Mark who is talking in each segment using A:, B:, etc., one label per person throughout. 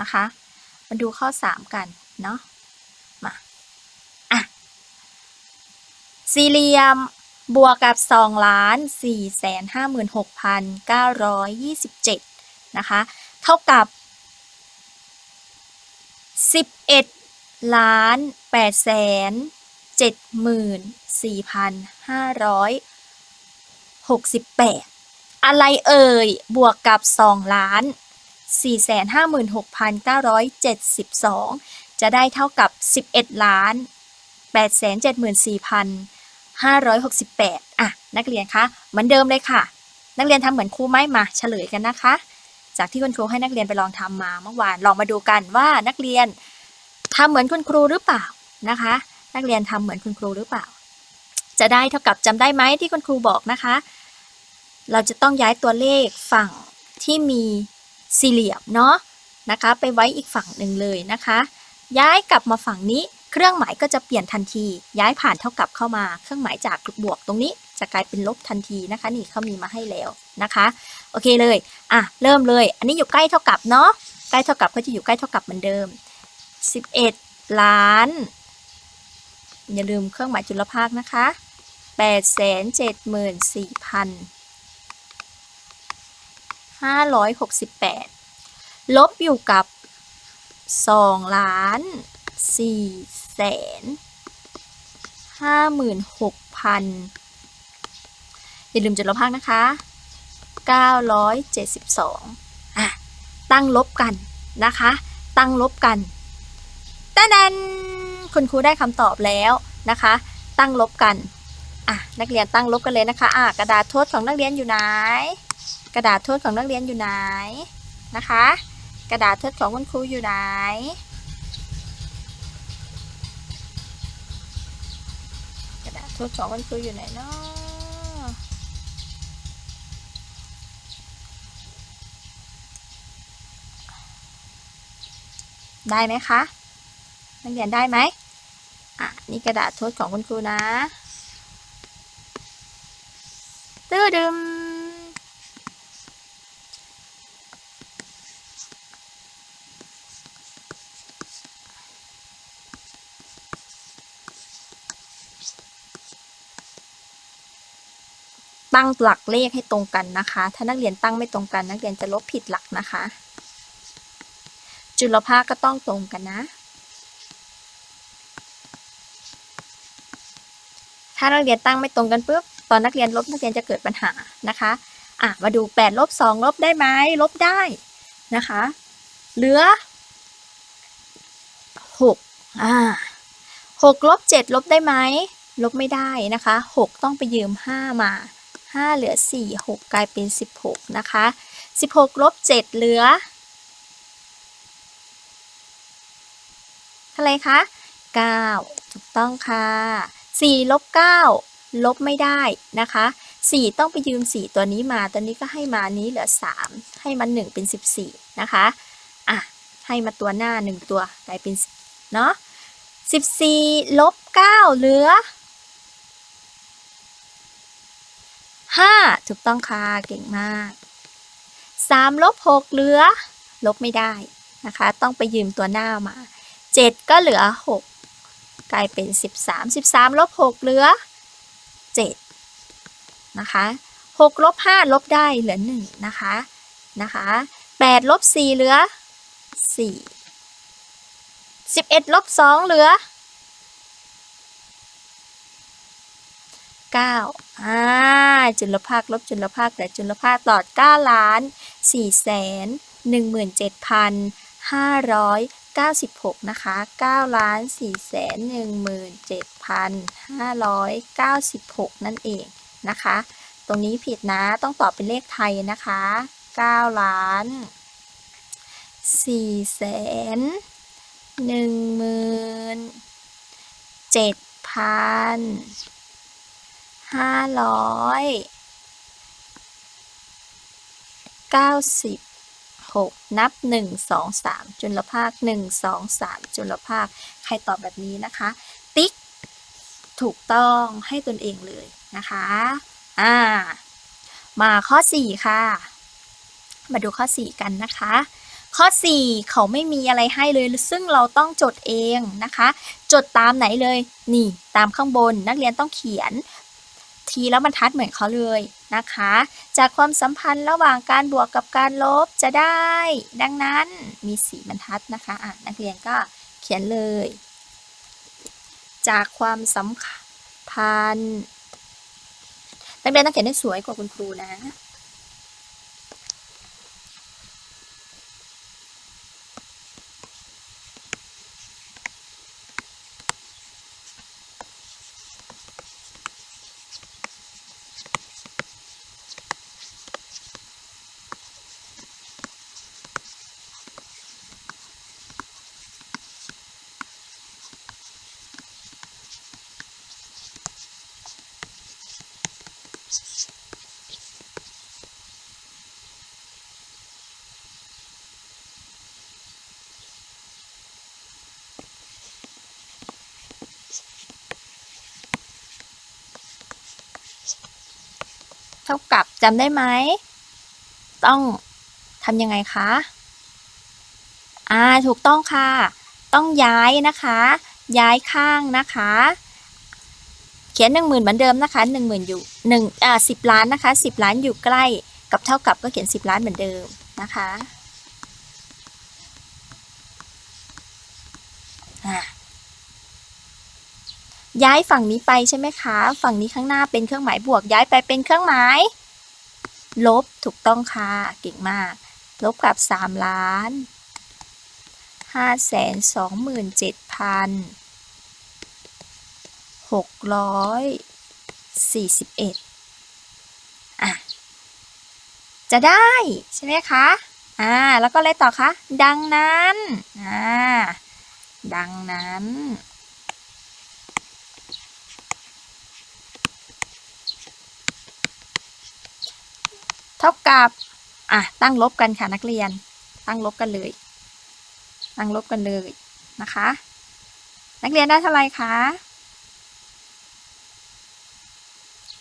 A: นะคะ มาดูข้อ 3 กัน เนาะมาอะสี่เหลี่ยมบวกกับ2ล้าน4แสน56,927นะคะ เท่ากับ11ล้าน8แสน74,568อะไรเอ่ย บวกกับ2ล้าน 456,972 จะได้เท่ากับ 11 ล้าน 874,568 อะ นักเรียนคะ เหมือนเดิมเลยค่ะ นักเรียนทำเหมือนครูไหมมาเฉลยกันนะคะ จากที่คุณครูให้นักเรียนไปลองทำมาเมื่อวาน ลองมาดูกันว่านักเรียนทำเหมือนคุณครูหรือเปล่านะคะ นักเรียนทำเหมือนคุณครูหรือเปล่า จะได้เท่ากับจำได้ไหมที่คุณครูบอกนะคะ เราจะต้องย้ายตัวเลขฝั่งที่มี สี่เหลี่ยมเนาะนะคะ ไปไว้อีกฝั่งหนึ่งเลยนะคะ ย้ายกลับมาฝั่งนี้ เครื่องหมายก็จะเปลี่ยนทันที ย้ายผ่านเท่ากับเข้ามา เครื่องหมายจากบวกตรงนี้จะกลายเป็นลบทันทีนะคะ นี่เขามีมาให้แล้วนะคะ โอเคเลย อะ เริ่มเลย อันนี้อยู่ใกล้เท่ากับเนาะ ใกล้เท่ากับก็จะอยู่ใกล้เท่ากับเหมือนเดิม 11 ล้าน อย่าลืมเครื่องหมายจุลภาคนะคะ 8 7 4 568 ลบอยู่กับ 2 ล้าน4แสน56,000 อย่าลืมจุลภาคนะคะ 972อะตั้งลบกันนะคะ ตั้งลบกันตะนันคุณครูได้คำตอบแล้วนะคะ ตั้งลบกันอะนักเรียนตั้งลบกันเลยนะคะอะกระดาษโทษของนักเรียนอยู่ไหน กระดาษโทษของนักเรียนอยู่ไหนนะคะ กระดาษโทษของคุณครูอยู่ไหนกระดาษโทษของคุณครูอยู่ไหนเนาะได้ไหมคะนักเรียนได้ไหมอะนี่กระดาษโทษของคุณครูนะตื้อดึม ตั้งหลักเลขให้ตรงกันนะคะ ถ้านักเรียนตั้งไม่ตรงกัน นักเรียนจะลบผิดหลักนะคะ จุลภาคก็ต้องตรงกันนะ ถ้านักเรียนตั้งไม่ตรงกันปุ๊บตอนนักเรียนลบนักเรียนจะเกิดปัญหานะคะอะมาดู8ลบ2ลบได้ไหมลบได้นะคะ เหลือ6อ่า6ลบ7ลบได้ไหมลบไม่ได้นะคะ 6 ต้องไปยืม 5 มา 5 เหลือ 4 6 กลายเป็น 16 นะคะ 16 ลบ 7 เหลือเท่าไรคะ 9 ถูกต้องค่ะ 4 ลบ 9 ลบไม่ได้นะคะ 4 ต้องไปยืม 4 ตัวนี้มา ตัวนี้ก็ให้มานี้เหลือ 3 ให้มัน 1 เป็น 14 นะคะ อะ ให้มาตัวหน้า 1 ตัวกลายเป็น เนาะ14 ลบ 9 เหลือ 5 ถูกต้องค่ะ เก่งมาก 3 ลบ 6 เหลือ ลบไม่ได้นะคะ ต้องไปยืมตัวหน้ามา 7 ก็เหลือ 6 กลายเป็น 13 13 ลบ 6 เหลือ 7 นะคะ6ลบ5ลบได้เหลือ 1 นะคะ นะคะ8ลบ4เหลือ 4 11ลบ2เหลือ 9อ่าจุลภาคลบจุลภาคแต่จุลภาคตลอด9ล้าน4แสน17,596 นะคะ9ล้าน4แสน17,596 นั่นเองนะคะ ตรงนี้ผิดนะต้องตอบเป็นเลขไทยนะคะ9ล้าน4แสน1 7,000 ห้าร้อยเก้าสิบหกนับหนึ่งสองสามจุลภาคหนึ่งสองสามจุลภาค ใครตอบแบบนี้นะคะ ติ๊ก ถูกต้องให้ตนเองเลยนะคะ อ่า มาข้อสี่ค่ะ มาดูข้อสี่กันนะคะข้อ 4 เขาไม่มีอะไรให้เลย ซึ่งเราต้องจดเองนะคะ จดตามไหนเลย นี่ ตามข้างบนนักเรียนต้องเขียน ทีแล้วบรรทัดเหมือนเขาเลยนะคะ จากความสัมพันธ์ระหว่างการบวกกับการลบจะได้ ดังนั้นมีสีบรรทัดนะคะอะนักเรียนก็เขียนเลย จากความสัมพันธ์นักเรียนต้องเขียนให้สวยกว่าคุณครูนะ ท่ากับจำได้ไหม ต้องทำยังไงคะ อ่า ถูกต้องค่ะ ต้องย้ายนะคะ ย้ายข้างนะคะ เขียนหนึ่งหมื่นเหมือนเดิมนะคะหนึ่งหมื่นอยู่หนึ่งอ่าสิบล้านนะคะสิบล้านอยู่ใกล้กับเท่ากับก็เขียนสิบล้านเหมือนเดิมนะคะ ย้ายฝั่งนี้ไปใช่ไหมคะ ฝั่งนี้ข้างหน้าเป็นเครื่องหมายบวก ย้ายไปเป็นเครื่องหมาย ลบถูกต้องค่ะ เก่งมาก ลบกับ 3 ล้าน5แสน2หมื่น7พัน641 อะ จะได้ใช่ไหมคะ อ่า แล้วก็อะไรต่อคะ ดังนั้น อ่า ดังนั้น เท่ากับ อะ ตั้งลบกันค่ะนักเรียน ตั้งลบกันเลย ตั้งลบกันเลยนะคะ นักเรียนได้เท่าไรคะ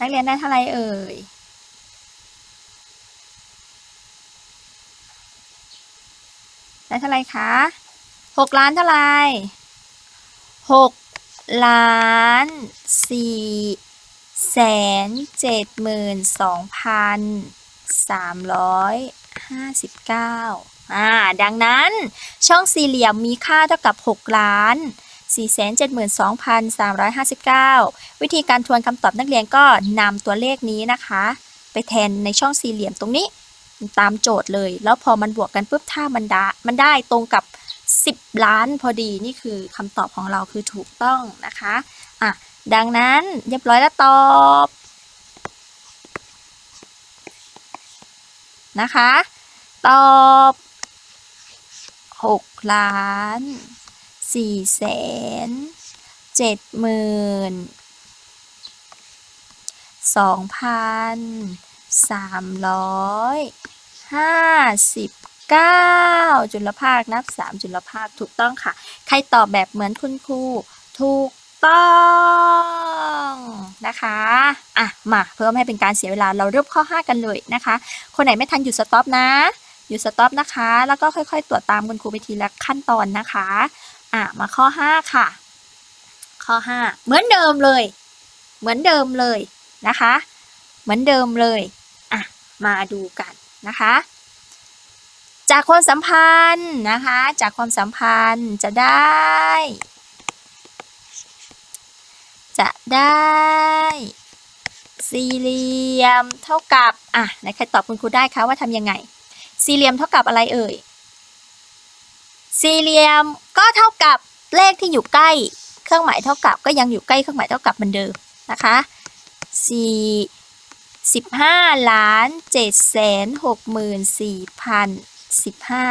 A: นักเรียนได้เท่าไรเอ่ยได้เท่าไรคะหกล้านเท่าไรหกล้านสี่แสนเจ็ดหมื่นสองพัน สามร้อยห้าสิบเก้าอ่าดังนั้นช่องสี่เหลี่ยมมีค่าเท่ากับ 6 ล้าน 472,359 วิธีการทวนคำตอบนักเรียนก็นำตัวเลขนี้นะคะ ไปแทนในช่องสี่เหลี่ยมตรงนี้ตามโจทย์เลย แล้วพอมันบวกกันปุ๊บถ้ามันได้มันได้ตรงกับ 10 ล้านพอดีนี่คือคำตอบของเราคือถูกต้องนะคะอะดังนั้นเรียบร้อยแล้วตอบ นะคะ ตอบหกล้านสี่แสนเจ็ดหมื่นสองพันสามร้อยห้าสิบเก้าจุลภาคนับสามจุลภาคถูกต้องค่ะ ใครตอบแบบเหมือนคุณครูถูก ต้องนะคะอะมาเพื่อไม่ให้เป็นการเสียเวลาเราเริ่มข้อ 5 กันเลยนะคะ คนไหนไม่ทันหยุดสต็อปนะหยุดสต็อปนะคะ แล้วก็ค่อยๆ ตรวจตามคุณครูไปทีละขั้นตอนนะคะอะมาข้อ 5 ค่ะ ข้อ 5 เหมือนเดิมเลย เหมือนเดิมเลยนะคะ เหมือนเดิมเลยอะมาดูกันนะคะจากความสัมพันธ์นะคะ จากความสัมพันธ์จะได้ ได้ สี่เหลี่ยมเท่ากับอะไหนใครตอบคุณครูได้คะว่าทำยังไง สี่เหลี่ยมเท่ากับอะไรเอ่ย สี่เหลี่ยมก็เท่ากับเลขที่อยู่ใกล้ เครื่องหมายเท่ากับก็ยังอยู่ใกล้เครื่องหมายเท่ากับเหมือนเดิมนะคะสี่สิบห้าล้านเจ็ดแสนหกหมื่นสี่พันสิบห้า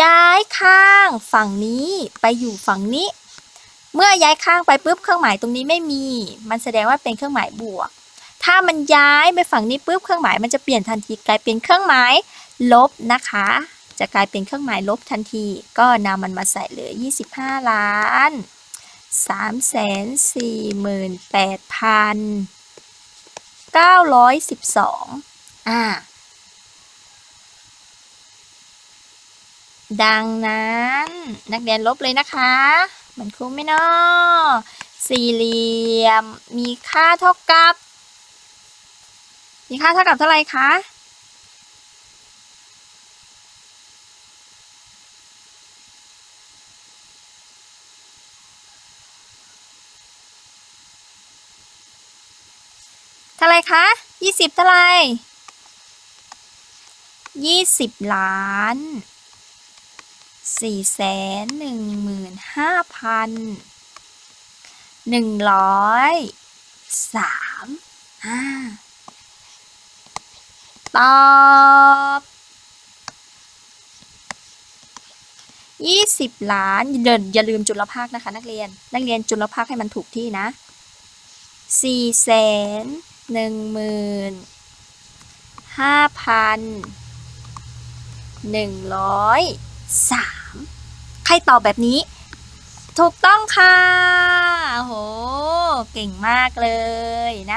A: ย้ายข้างฝั่งนี้ไปอยู่ฝั่งนี้ เมื่อย้ายข้างไปปุ๊บเครื่องหมายตรงนี้ไม่มี มันแสดงว่าเป็นเครื่องหมายบวก ถ้ามันย้ายไปฝั่งนี้ปุ๊บเครื่องหมายมันจะเปลี่ยนทันทีกลายเป็นเครื่องหมายลบนะคะ จะกลายเป็นเครื่องหมายลบทันที ก็นำมันมาใส่เหลือ25 ล้าน3 4 8 912 อ่า ดังนั้นนักเรียนลบเลยนะคะ มือนคูไหม่นอสี่เหลี่ยม มีค่าเท่ากับ มีค่าเท่ากับเท่าไรคะเท่าไรคะยี่สิบเท่าไรยี่สิบล้าน สี่แสนหนึ่งหมื่นห้าพันหนึ่งร้อยสามอ่าตอบยี่สิบล้านเดินอย่าลืมจุลภาคนะคะ นักเรียน นักเรียนจุลภาคให้มันถูกที่นะสี่แสนหนึ่งหมื่นห้าพันหนึ่งร้อยสาม ใครตอบแบบนี้ ถูกต้องค่ะโอ้โหเก่งมากเลยนะ